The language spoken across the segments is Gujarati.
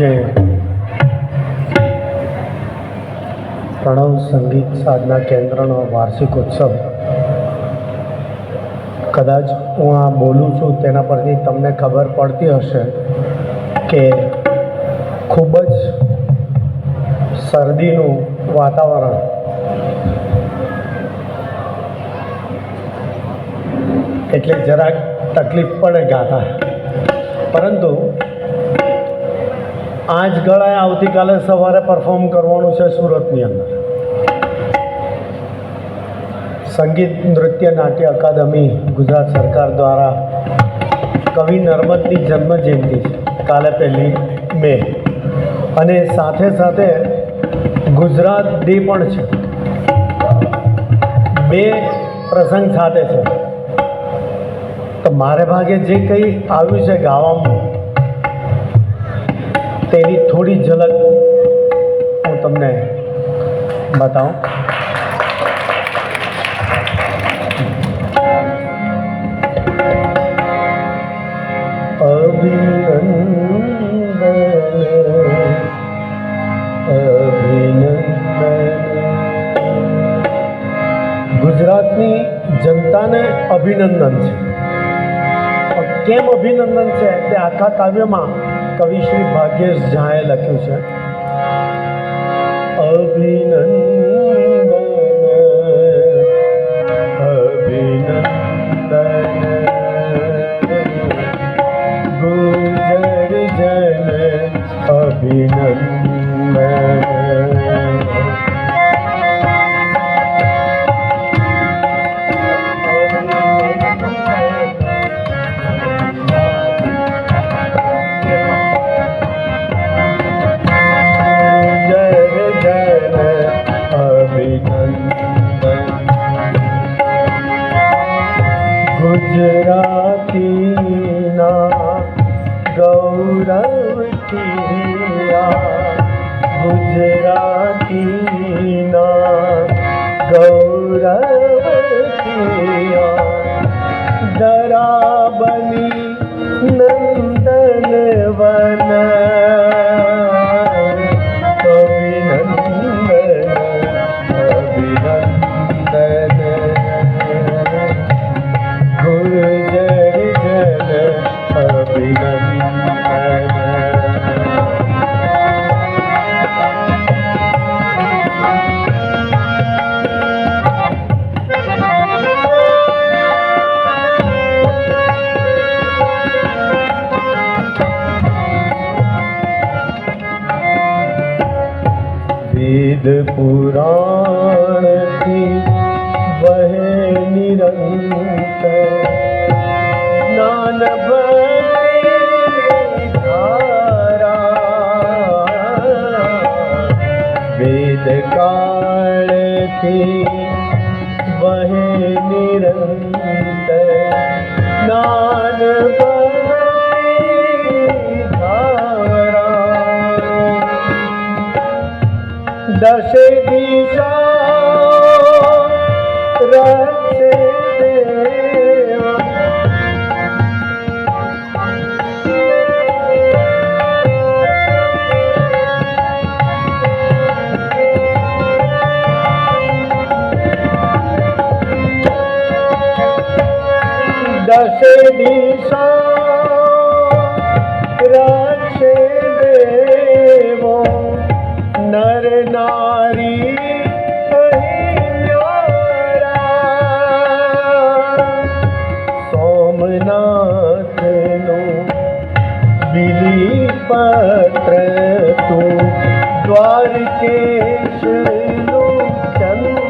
આજે પ્રણવ સંગીત સાધના કેન્દ્રનો વાર્ષિક ઉત્સવ. કદાચ હું આ બોલું છું તેના પરથી તમને ખબર પડતી હશે કે ખૂબ જ શરદીનું વાતાવરણ એટલે જરાક તકલીફ પડે ગાતા. પરંતુ આ જ ગળાએ આવતીકાલે સવારે પરફોર્મ કરવાનું છે સુરતની અંદર. સંગીત, નૃત્ય, નાટ્ય અકાદમી ગુજરાત સરકાર દ્વારા કવિ નર્મદની જન્મ જયંતિ છે, કાલે પહેલી મે. અને સાથે સાથે ગુજરાત ડે પણ છે. બે પ્રસંગ સાથે છે. તો મારે ભાગે જે કંઈ આવ્યું છે ગાવામાં તેની થોડી ઝલક હું તમને બતાવું. ગુજરાતની જનતાને અભિનંદન છે. કેમ અભિનંદન છે? તે આખા કાવ્યમાં કવિ શ્રી ભાગ્યેશ ઝાએ લખ્યું છે. અભિનંદન વેદ પુરાણથી વહે નિરંતર જ્ઞાન વેદ કાળથી વહે નિરંતર જ્ઞાન দশে দিশা রাতে तूं द्वारिकेशल चंद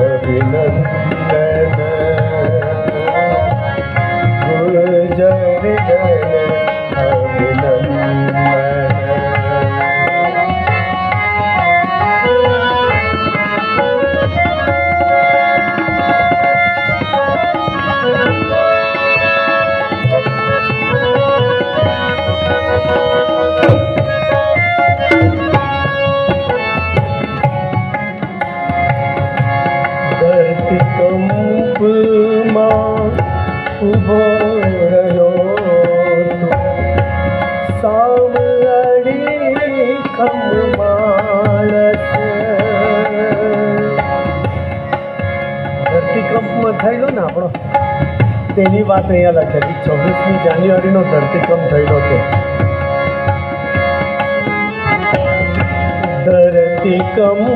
अभिन ધરતીકંપમાં થયેલો ને આપણો તેની વાત અહીંયા લખેલી છવ્વીસમી જાન્યુઆરીનો ધરતીકંપ થયેલો છે. ધરતીકંપમાં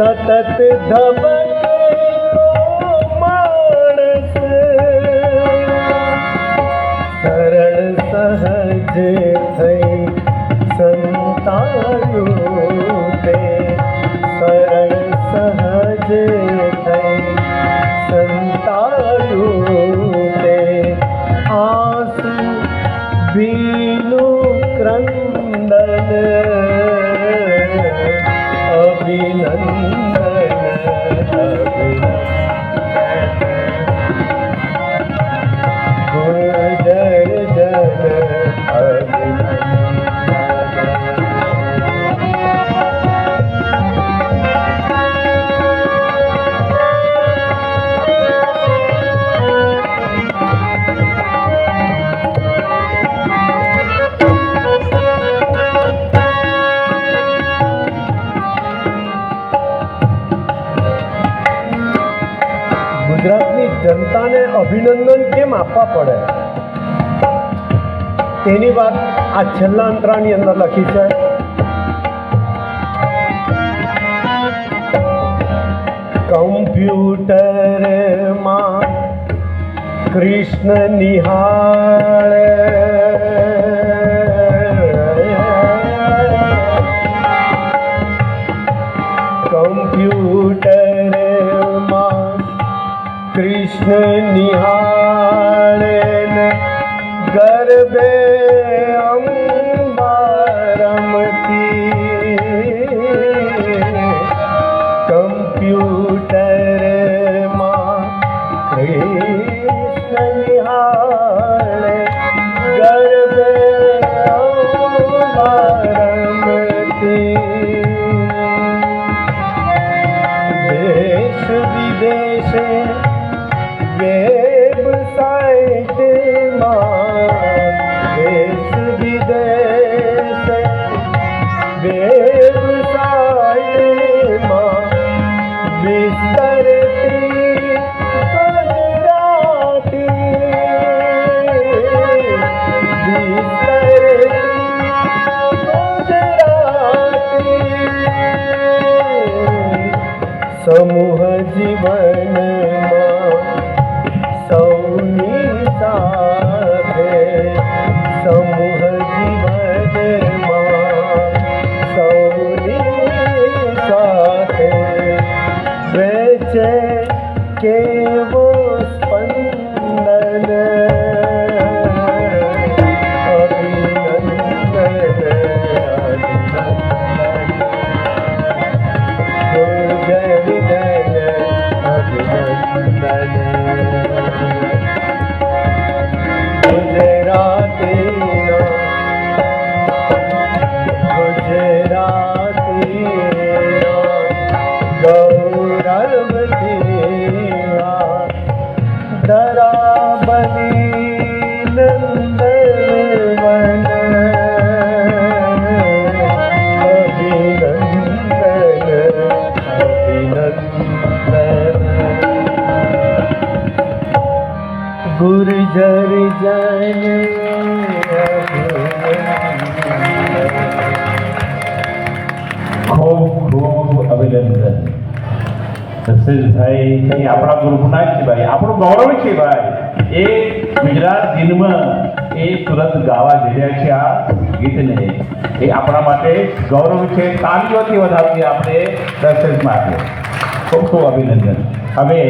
સતત ધબકેલો અભિનંદન કેમ આપવા પડે? તેની વાત આ છેલ્લા અંતરાની અંદર લખી છે. કમ્પ્યુટરમાં કૃષ્ણ નિહાળ કૃષ્ણ નિહાળે ને ગરબે અંબા કમ્પ્યુટરમાં કૃષ્ણ નિહાળે સમૂહ જીવનમાં સૌની સાથે સમૂહ જીવનમાં સૌની સાથે વેચે કેવો ખૂબ ખૂબ અભિનંદન. દશરથભાઈ આપણા ગ્રુપના જ આપણું ગૌરવ છે એ ગુજરાત દિનમાં એ સુરત ગાવા જઈ છે આ ગીતને. એ આપણા માટે ગૌરવ છે. તાલીઓથી વધાવીએ આપણે દશરથ માટે. ખૂબ ખૂબ અભિનંદન. હવે